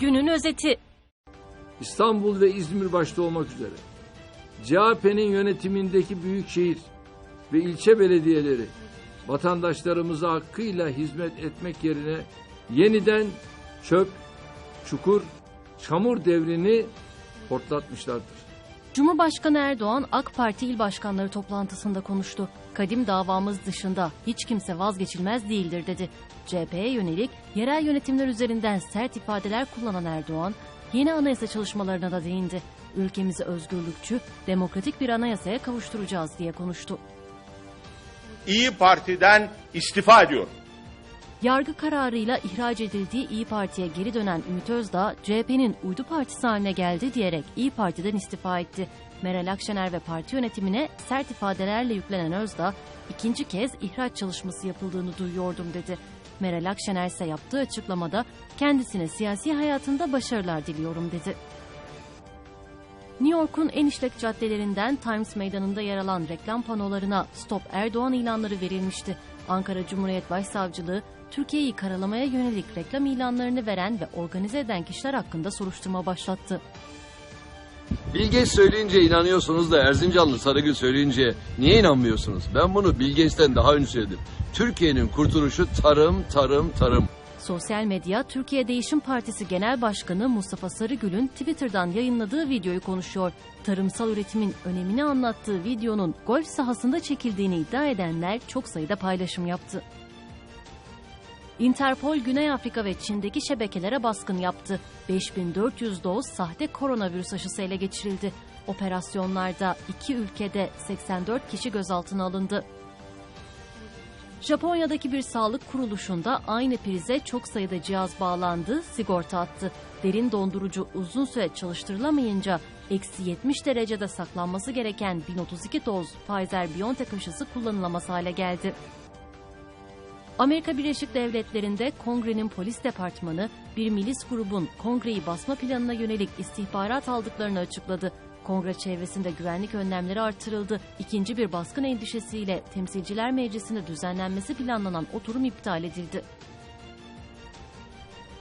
Günün özeti. İstanbul ve İzmir başta olmak üzere CHP'nin yönetimindeki büyükşehir ve ilçe belediyeleri vatandaşlarımıza hakkıyla hizmet etmek yerine yeniden çöp, çukur, çamur devrini hortlatmışlardır. Cumhurbaşkanı Erdoğan AK Parti il başkanları toplantısında konuştu. Kadim davamız dışında hiç kimse vazgeçilmez değildir dedi. CHP'ye yönelik yerel yönetimler üzerinden sert ifadeler kullanan Erdoğan, yeni anayasa çalışmalarına da değindi. Ülkemizi özgürlükçü, demokratik bir anayasaya kavuşturacağız diye konuştu. İyi Parti'den istifa ediyorum. Yargı kararıyla ihraç edildiği İyi Parti'ye geri dönen Ümit Özdağ, CHP'nin uydu partisi haline geldi diyerek İyi Parti'den istifa etti. Meral Akşener ve parti yönetimine sert ifadelerle yüklenen Özdağ, ikinci kez ihraç çalışması yapıldığını duyuyordum dedi. Meral Akşener ise yaptığı açıklamada kendisine siyasi hayatında başarılar diliyorum dedi. New York'un en işlek caddelerinden Times Meydanı'nda yer alan reklam panolarına Stop Erdoğan ilanları verilmişti. Ankara Cumhuriyet Başsavcılığı, Türkiye'yi karalamaya yönelik reklam ilanlarını veren ve organize eden kişiler hakkında soruşturma başlattı. Bilgeç söyleyince inanıyorsunuz da Erzincanlı Sarıgül söyleyince niye inanmıyorsunuz? Ben bunu Bilgeç'ten daha önce söyledim. Türkiye'nin kurtuluşu tarım, tarım, tarım. Sosyal medya Türkiye Değişim Partisi Genel Başkanı Mustafa Sarıgül'ün Twitter'dan yayınladığı videoyu konuşuyor. Tarımsal üretimin önemini anlattığı videonun golf sahasında çekildiğini iddia edenler çok sayıda paylaşım yaptı. Interpol Güney Afrika ve Çin'deki şebekelere baskın yaptı. 5400 doz sahte koronavirüs aşısı ele geçirildi. Operasyonlarda iki ülkede 84 kişi gözaltına alındı. Japonya'daki bir sağlık kuruluşunda aynı prize çok sayıda cihaz bağlandı, sigorta attı. Derin dondurucu uzun süre çalıştırılamayınca eksi 70 derecede saklanması gereken 1032 doz Pfizer-BioNTech aşısı kullanılamaz hale geldi. Amerika Birleşik Devletleri'nde Kongre'nin polis departmanı bir milis grubun Kongre'yi basma planına yönelik istihbarat aldıklarını açıkladı. Kongre çevresinde güvenlik önlemleri artırıldı. İkinci bir baskın endişesiyle Temsilciler Meclisi'nde düzenlenmesi planlanan oturum iptal edildi.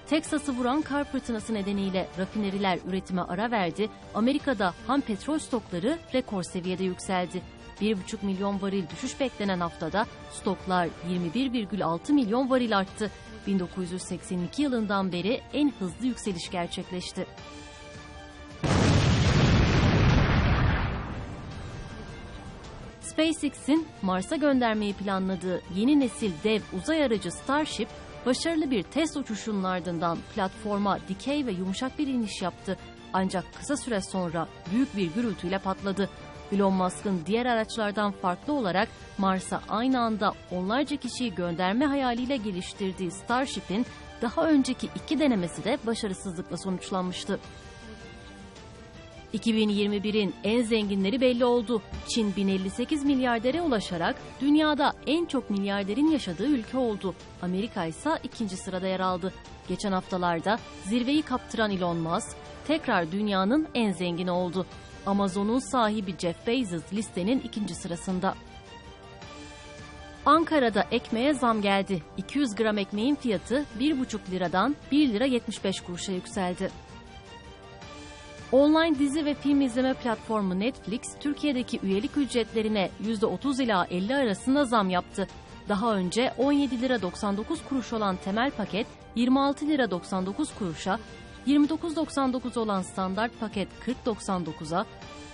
Teksas'ı vuran kar fırtınası nedeniyle rafineriler üretime ara verdi. Amerika'da ham petrol stokları rekor seviyede yükseldi. 1,5 milyon varil düşüş beklenen haftada stoklar 21,6 milyon varil arttı. 1982 yılından beri en hızlı yükseliş gerçekleşti. SpaceX'in Mars'a göndermeyi planladığı yeni nesil dev uzay aracı Starship, başarılı bir test uçuşunun ardından platforma dikey ve yumuşak bir iniş yaptı. Ancak kısa süre sonra büyük bir gürültüyle patladı. Elon Musk'ın diğer araçlardan farklı olarak Mars'a aynı anda onlarca kişiyi gönderme hayaliyle geliştirdiği Starship'in daha önceki iki denemesi de başarısızlıkla sonuçlanmıştı. 2021'in en zenginleri belli oldu. Çin 1058 milyardere ulaşarak dünyada en çok milyarderin yaşadığı ülke oldu. Amerika ise ikinci sırada yer aldı. Geçen haftalarda zirveyi kaptıran Elon Musk tekrar dünyanın en zengini oldu. Amazon'un sahibi Jeff Bezos listenin ikinci sırasında. Ankara'da ekmeğe zam geldi. 200 gram ekmeğin fiyatı 1,5 liradan 1 lira 75 kuruşa yükseldi. Online dizi ve film izleme platformu Netflix, Türkiye'deki üyelik ücretlerine %30 ila 50 arasında zam yaptı. Daha önce 17 lira 99 kuruş olan temel paket 26 lira 99 kuruşa, 29.99 olan standart paket 40.99'a,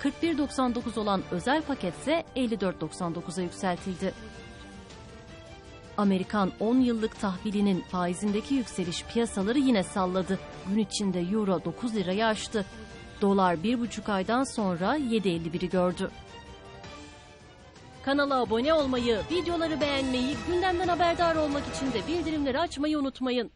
41.99 olan özel paket ise 54.99'a yükseltildi. Amerikan 10 yıllık tahvilinin faizindeki yükseliş piyasaları yine salladı. Gün içinde euro 9 lirayı aştı. Dolar 1,5 aydan sonra 7.51'i gördü. Kanala abone olmayı, videoları beğenmeyi, gündemden haberdar olmak için de bildirimleri açmayı unutmayın.